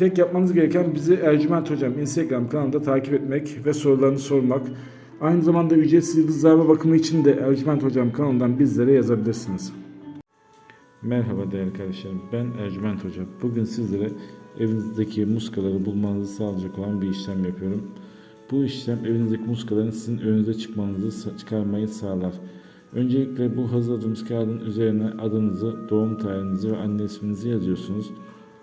Tek yapmanız gereken bizi Ercüment Hocam Instagram kanalında takip etmek ve sorularını sormak. Aynı zamanda ücretsiz yıldızlarla bakımı için de Ercüment Hocam kanalından bizlere yazabilirsiniz. Merhaba değerli kardeşlerim. Ben Ercüment Hoca. Bugün sizlere evinizdeki muskaları bulmanızı sağlayacak olan bir işlem yapıyorum. Bu işlem evinizdeki muskaların sizin önünüze çıkmanızı çıkarmayı sağlar. Öncelikle bu hazırladığımız kağıdın üzerine adınızı, doğum tarihinizi ve anne isminizi yazıyorsunuz.